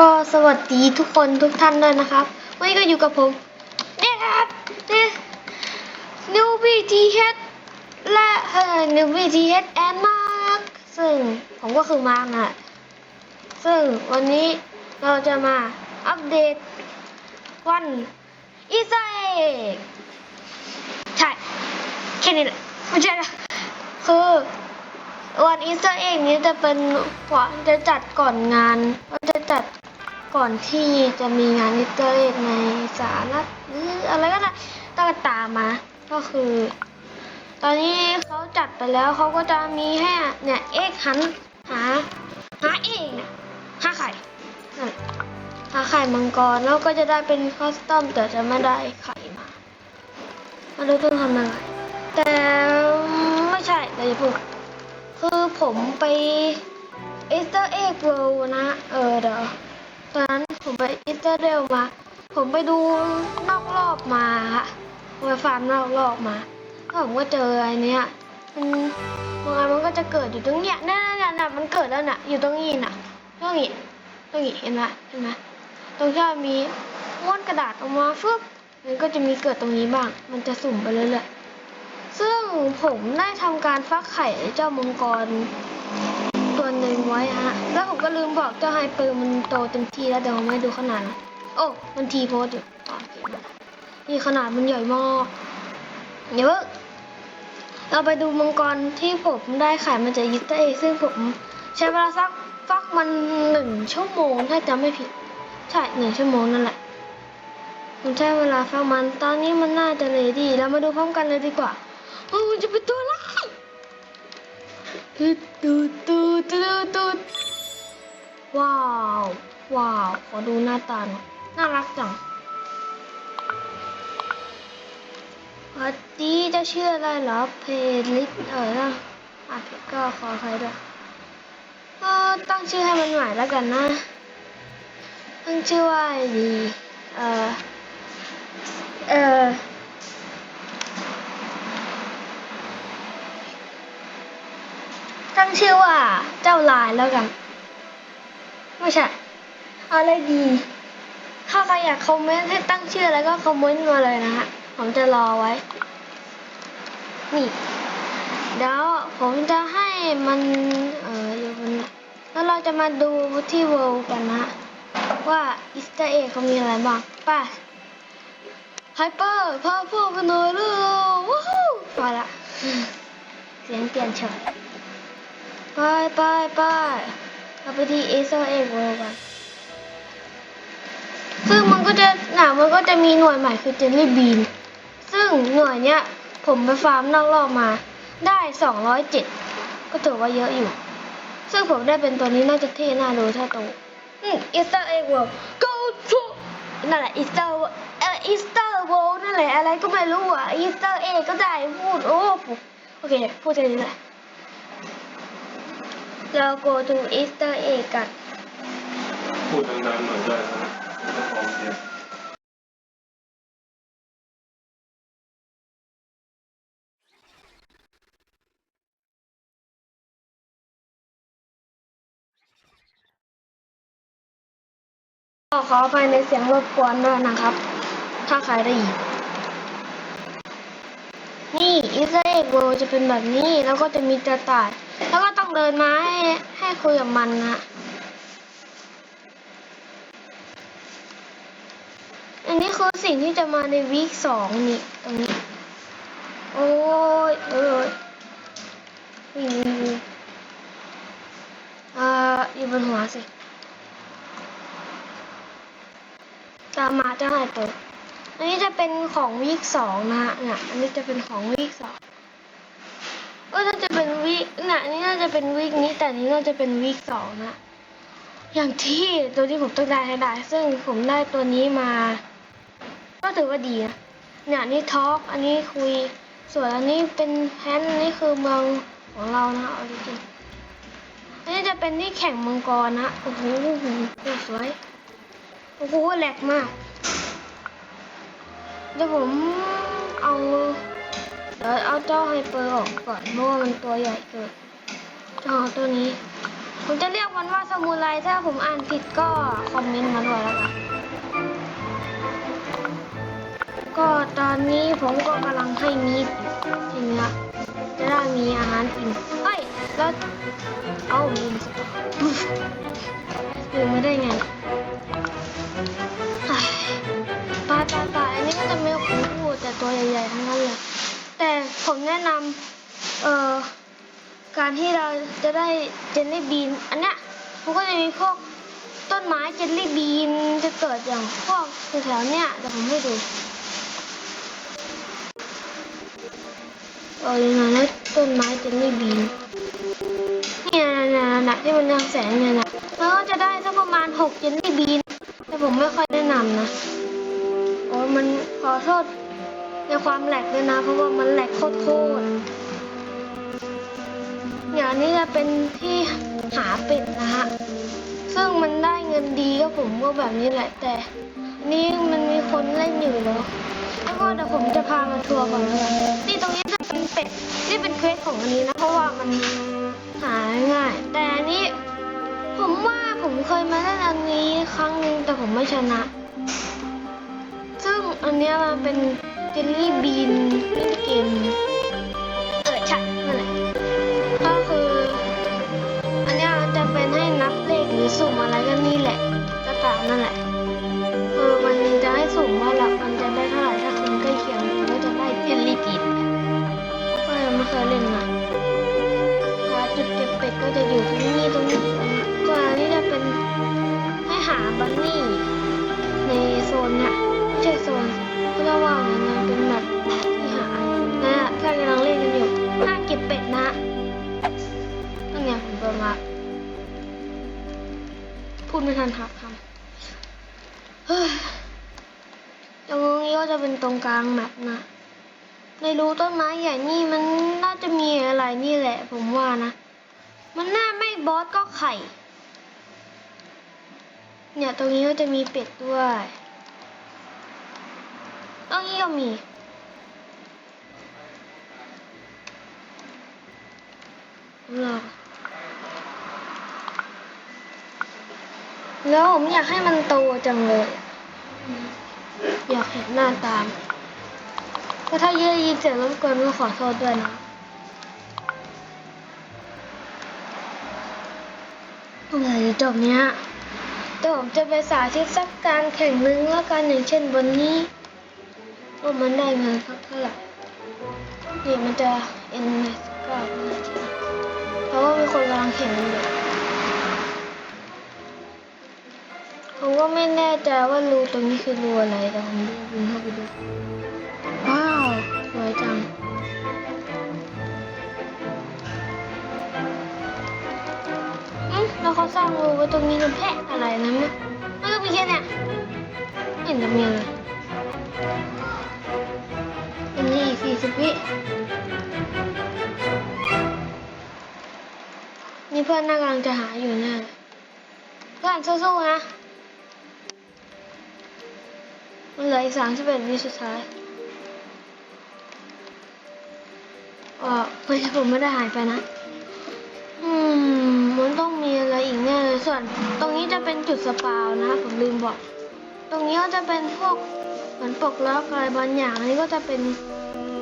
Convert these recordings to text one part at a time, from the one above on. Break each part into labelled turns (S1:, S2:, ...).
S1: ก็สวัสดีทุกคนทุกท่านด้วยนะครับ วันนี้ก็อยู่กับผมเนี่ยครับเนี่ยนิวบีทีเฮดและเอ่อนิวบีทีเฮดแอนมาร์กซึ่งผมก็คือมาร์กนะซึ่งวันนี้เราจะมาอัปเดตวันอีสเอกใช่ แค่นี้แหละไม่ใช่นะคือวันอีสเตอร์เอ็กนี้จะเป็นวันจะจัดก่อนงานมันจะจัด ก่อนที่จะมีงานอีสเตอร์เอ็กในสารัฐหรืออะไรก็ได้ต้องตามมา ก็คือ ตอนนี้เขาจัดไปแล้วเขาก็จะมีให้เนี่ยเอกหันหาหาเองเนี่ยหาไข่หาไข่มังกรแล้วก็จะได้เป็นคอสตอมแต่จะไม่ได้ไข่มาไม่รู้ต้องทำยังไงแต่ไม่ใช่เดี๋ยวจะพูดคือผมไปเอสเตอร์เอ็กเวิลนะ เออเดี๋ยว ตอนนั้นผมไปอสเตอร์เรลมา ผมไปดูนอกรอบมาฮะไปฟาร์มนอกรอบมาแล้วผมก็เจอไอ้เนี้ยมันบางอันมันก็จะเกิดอยู่ตรงเนี้ยนั่นนั่นนั่นมันเกิดแล้วน่ะ อยู่ตรงนี้น่ะตรงนี้ตรงนี้เห็นไหมเห็นไหมตรงที่มีม้วนกระดาษออกมาฟึบมันก็จะมีเกิดตรงนี้บ้าง มันจะสุ่มไปเรื่อยๆซึ่งผมได้ทำการฟักไข่เจ้ามังกร ตัวหนึ่งไว้ฮะ แล้วผมก็ลืมบอกเจ้าไฮเปอร์มันโตเต็มที่แล้วเดี๋ยวผมให้ดูขนาดนะโอ้ มันทีโพสอยู่โอเคมานี่ขนาดมันใหญ่มากเดี๋ยวเราไปดูมังกรที่ผมได้ไข่มาจากยิตเตอร์เองซึ่งผมใช้เวลาสักฟักมันหนึ่งชั่วโมงถ้าจำไม่ผิด ใช่หนึ่งชั่วโมงนั่นแหละผมใช้เวลาฟังมันตอนนี้มันน่าจะเลยดีเรามาดูพร้อมกันเลยดีกว่าโอ้จะเป็นตัวอะไร ตูดตูตูตูดตูว้าว ว้าว ขอดูหน้าตาหน่อยน่ารักจังสวัสดีจะชื่ออะไรเหรอ เพลิสเออนะอะผิดก็ขอใครด้วยเออตั้งชื่อให้มันใหม่แล้วกันนะตั้งชื่อว่าอะไรดี เออเออ ตั้งชื่อว่าเจ้าลายแล้วกัน ไม่ใช่อะไรดี ถ้าใครอยากคอมเมนต์ให้ตั้งชื่ออะไรก็คอมเมนต์มาเลยนะฮะ ผมจะรอไว้ นี่ เดี๋ยวผมจะให้มันเอออยู่บนน่ะแล้วเราจะมาดูที่เวิลด์กันนะ ว่าอีสเตอร์เอกเขามีอะไรบ้างป้าไฮเปอร์พาพวกกันหน่อยเลยว้าวมาละเสียงเปลี่ยนเฉย ไปไปไปเราไปที่อีสเอร์เอ็กเวิลด์กันซึ่งมันก็จะหนามันก็จะมีหน่วยใหม่คือเจลลี่บีน ซึ่งหน่วยเนี้ยผมไปฟาร์มนอกรอบมา ได้ 207 ก็ถือว่าเยอะอยู่ ซึ่งผมได้เป็นตัวนี้น่าจะเท่น่าดูถ้าโตอืมอีสเตอร์เอ็กเวิลด์ go to นั่นแหละอีสเตอร์เอออีสเตอร์เวิลด์นั่นแหละอะไรก็ไม่รู้อะอีสเตอร์เอ็กก็ได้พูดโอ้โอเค พูดแค่นี้แหละ เรา go to Easter egg กัน
S2: พูดดังๆหน่อยได้นะจะพร้อมเสียง
S1: ก็ขออภัยในเสียงรบกวนด้วยนะครับ ถ้าใครได้ยินนี่อีสเอร์เอ็กเวิลจะเป็นแบบนี้ แล้วก็จะมีกระต่าย แล้วก็ต้องเดินมาให้ให้คุยกับมันนะอันนี้คือสิ่งที่จะมาในวีคสองนี่ตรงนี้ โอ้ยเอ้ยวิ่งวิ่งวิ่งอ่าอยู่บนหัวสิ ตามมาจะให้เปิดอันนี้จะเป็นของวีคสองนะฮะเนี่ยอันนี้จะเป็นของวีคสอง น่าจะเป็นวีคเนี่ยอันนี้น่าจะเป็นวีคนี้ แต่นี้น่าจะเป็นวีคสองนะ อย่างที่ตัวที่ผมต้องได้ให้ได้ ซึ่งผมได้ตัวนี้มา ก็ถือว่าดีนะเนี่ยอันนี้ทอล์กอันนี้คุย ส่วนอันนี้เป็นแพนอันนี้คือเมืองของเรานะเอาจริงๆอันนี้จะเป็นที่แข่งมังกรนะโอ้โหสวยโอ้โหแหลกมากเดี๋ยวผมเอา ดี๋ยวเอาเจ้าไฮเปอร์ออกก่อนเพราะว่ามันตัวใหญ่เกินจะเอาตัวนี้ ผมจะเรียกมันว่าสมุไรถ้าผมอ่านผิดก็คอมเมนต์มาด้วยแล้วกันก็ตอนนี้ผมก็กำลังให้มีดอยู่ทีเนี้จะได้มีอาหารกินเอ้ยแล้วเอ้าลืมสต๊อกลืมไม่ได้ไงปลาปลาปลาอันนี้ก็จะไม่คุ้นแต่ตัวใหญ่ๆทั้งนั้นเลย ผมแนะนำเอ่อการที่เราจะได้เจลลี่บีนอันเนี้ยมันก็จะมีพวกต้นไม้เจลลี่บีนจะเกิดอย่างพวกแถวๆเนี้ยเดี๋ยวผมให้ดูเออยังไงนะต้นไม้เจลลี่บีนเนี่ยนะนะนะที่มันเรืองแสงเนี่ยนะแล้วก็จะได้สักประมาณหกเจลลี่บีนแต่ผมไม่ค่อยแนะนำนะโอ้มันขอโทษ ในความแหลกเลยนะ เพราะว่ามันแหลกโคตรๆอย่างนี้จะเป็นที่หาเป็ดนะฮะ ซึ่งมันได้เงินดีก็ผมก็แบบนี้แหละ แต่นี่มันมีคนเล่นอยู่แล้วแล้วก็เดี๋ยวผมจะพามาทัวร์ก่อนเลยนี่ตรงนี้จะเป็นเป็ด นี่เป็นเควสของอันนี้นะ เพราะว่ามันหาง่าย แต่อันนี้ผมว่าผมเคยมาเล่นอันนี้ครั้งหนึ่งแต่ผมไม่ชนะ ซึ่งอันนี้มันเป็น เจลลี่บีนเล่นเกม เออใช่นั่นแหละก็คือ อันนี้จะเป็นให้นับเลขหรือสุ่มอะไรก็นี่แหละก็ตามนั่นแหละคือมันจะให้สุ่มว่าหลักมันจะได้เท่าไหร่ถ้าคุณใกล้เคียงก็จะได้เจลลี่บีนก็ยังไม่เคยเล่นนะแล้วจุดเก็บเป็ดก็จะอยู่ที่นี่ตรงนี้ก็อันนี้จะเป็นให้หาบันนี่ในโซนเนี้ยไม่ใช่โซนเรียกว่า ไม่ทันทักคำตรงนี้ก็จะเป็นตรงกลางแมปนะ ในรูต้นไม้ใหญ่นี่มันน่าจะมีอะไรนี่แหละ ผมว่านะ มันน่าไม่บอสก็ไข่ เนี่ยตรงนี้ก็จะมีเป็ดด้วย ตรงนี้ก็มีหรอ แล้วผมอยากให้มันโตจังเลย อยากเห็นหน้าตามก็ถ้าเยอะยินเสียงรบกวนก็ขอโทษด้วยนะเมื่อไหร่จบเนี้ยเดี๋ยวผมจะไปสาธิตสักการแข่งหนึ่งแล้วกันอย่างเช่นวันนี้ว่ามันได้เงินสักเท่าไหร่นี่มันจะเอ็นในสกาทีเพราะว่ามีคนกำลังแข่งอยู่ ผมก็ไม่แน่ใจว่ารูตรงนี้คือรูอะไรแต่ผมดูวิ่งเข้าไปดู ว้าวสวยจังอืมแล้วเขาสร้างรูไว้ตรงนี้เป็นแพะอะไรนะมันมันก็มีแค่เนี้ยไม่เห็นจะมีอะไรอันนี้สี่สิบวินี่เพื่อนน่ากำลังจะหาอยู่แน่เลยเพื่อนสู้ๆนะ มันเหลืออีกสามสิบเอ็ดวิสุดท้ายอ๋อไม่ใช่ผมไม่ได้หายไปนะ อืม มันต้องมีอะไรอีกแน่เลย ส่วน ตรงนี้จะเป็นจุดสปาวนะ ผมลืมบอก ตรงนี้ก็จะเป็นพวกเหมือนปลดล็อกอะไรบางอย่าง อันนี้ก็จะเป็น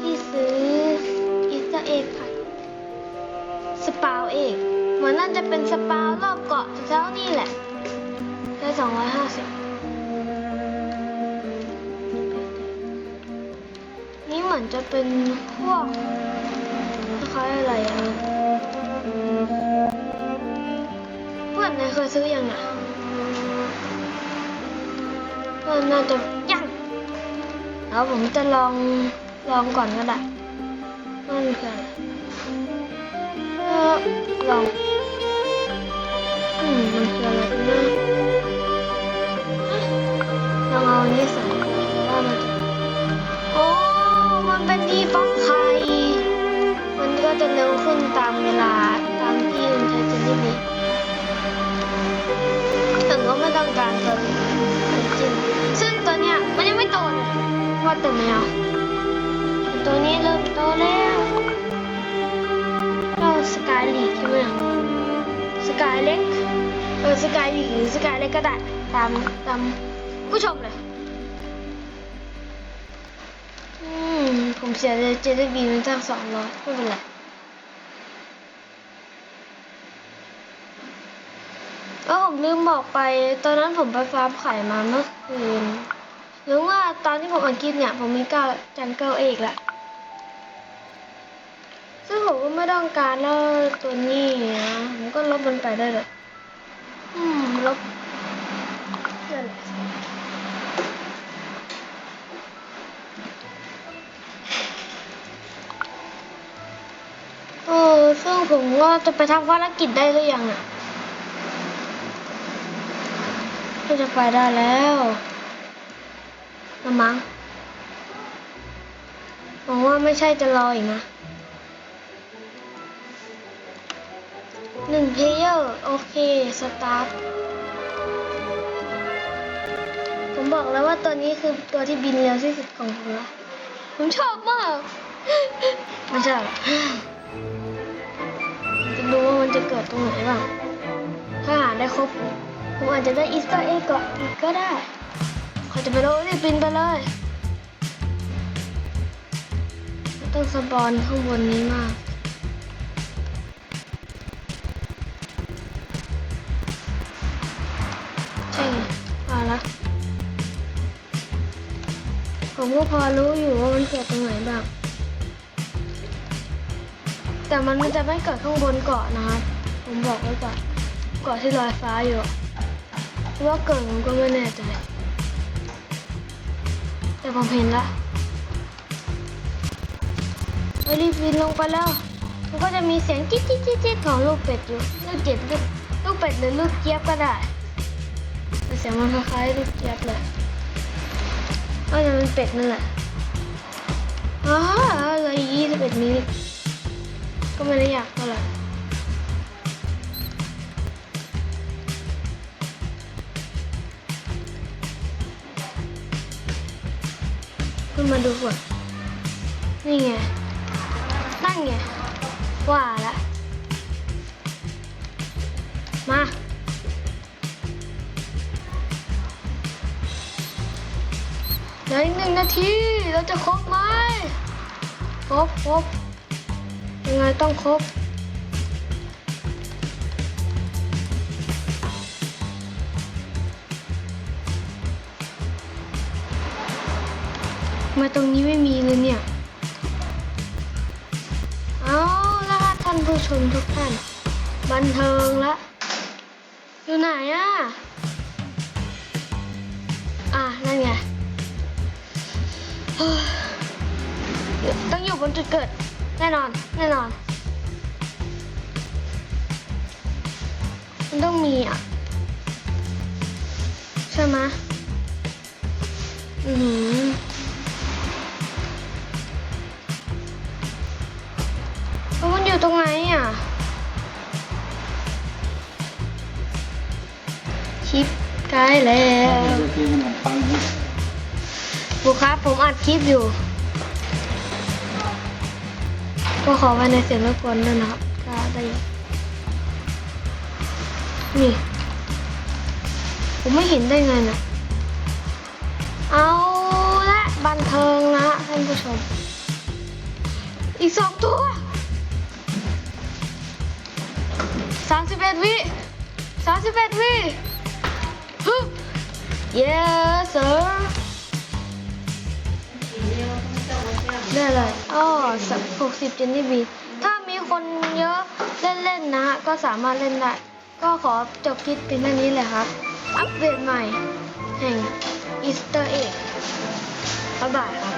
S1: ที่ซื้ออิสเอกค่ะ สปาวเอกเหมือนน่าจะเป็นสปาวรอบเกาะเจ้านี่แหละได้สองร้อยห้าสิบ จะเป็นพวกคล้ายอะไรอะเพื่อนนายเคยซื้อยังอะเพื่อนน่าจะยังแล้วผมจะลองลองก่อนก็ได้ว่ามันคืออะไรเออลอง ว่าแต่แมว ตัวนี้เริ่มโตแล้วก็สกายลีกใช่ไหมสกายเล็กเออสกายหรือสกายเล็กก็ได้ตามตามผู้ชมเลยอืมผมเสียเลยเจได้บีมันตั้งสองร้อยไม่เป็นไรก็ผมลืมบอกไป ตอนนั้นผมไปฟาร์มไข่มาเมื่อคืน หรือว่าตอนที่ผมอัดคลิปเนี่ย ผมมีเก้าจังเกิลเอกละซึ่งผมก็ไม่ต้องการแล้วตัวนี้นะผมก็ลบมันไปได้เลยอืมลบนั่นแหละเออซึ่งผมว่าจะไปทำภารกิจได้หรือยังอะก็จะไปได้แล้ว ละมั้งหวังว่าไม่ใช่จะรออีกนะหนึ่งเพลเยอร์โอเคสตาร์ทผมบอกแล้วว่าตัวนี้คือตัวที่บินเร็วที่สุดของผมละผมชอบมาก ไม่ใช่หรอกจะดูว่ามันจะเกิดตรงไหนบ้างถ้าหาได้ครบ ผมอาจจะได้อีสเตอร์เอ็กก็อีกก็ได้ เขาจะไปโดนรีบบินไปเลยไม่ต้องสปอนข้างบนนี้มากใช่ไงเอาละผมก็พอรู้อยู่ว่ามันเกิดตรงไหนบ้างแต่มันจะไม่เกิดข้างบนเกาะนะครับ ผมบอกไว้ก่อนเกาะที่ลอยฟ้าอยู่ว่าเกิดผมก็ไม่แน่ใจ แต่ผมเห็นละไปรีบบินลงไปแล้ว มันก็จะมีเสียงจิ๊ดจิ๊ดจิ๊ดจิ๊ดของลูกเป็ดอยู่ ลูกเจ็ดลูกลูกเป็ดหรือลูกเจี๊ยบก็ได้แต่เสียงมันคล้ายๆลูกเจี๊ยบเลยก็จะเป็นเป็ดนั่นแหละอ้าเหลยยี่สิบเอ็ดมิลก็ไม่ได้อยากเท่าไหร่ ขึ้นมาดูก่อนนี่ไง นั่นไง ว่าละ มา เหลืออีกหนึ่งนาที เราจะครบไหม ครบครบยังไงต้องครบ มาตรงนี้ไม่มีเลยเนี่ย เอาละท่านผู้ชมทุกท่าน บันเทิงละ อยู่ไหนอะอะ นั่นไงต้องอยู่บนจุดเกิด แน่นอน แน่นอนมันต้องมีอะ ใช่ไหมอือหืม อยู่ตรงไหนอะคลิปใกล้แล้วบุครับผมอัดคลิปอยู่ ก็ขอไว้ในเสียงรบกวนด้วยนะครับถ้าได้นี่ ผมไม่เห็นได้ไงนะเอาละบันเทิงนะท่านผู้ชม อีกสองตัว สามสิบเอ็ดวิสามสิบเอ็ดวิฮึ yes sir ได้เลยอ๋อหกสิบเจนนี่บีถ้ามีคนเยอะเล่นๆนะฮะก็สามารถเล่นได้ ก็ขอจบคลิปเพียงเท่านี้เลยครับ อัปเดตใหม่ แห่งอีสเตอร์เอ็กบ๊ายบายครับ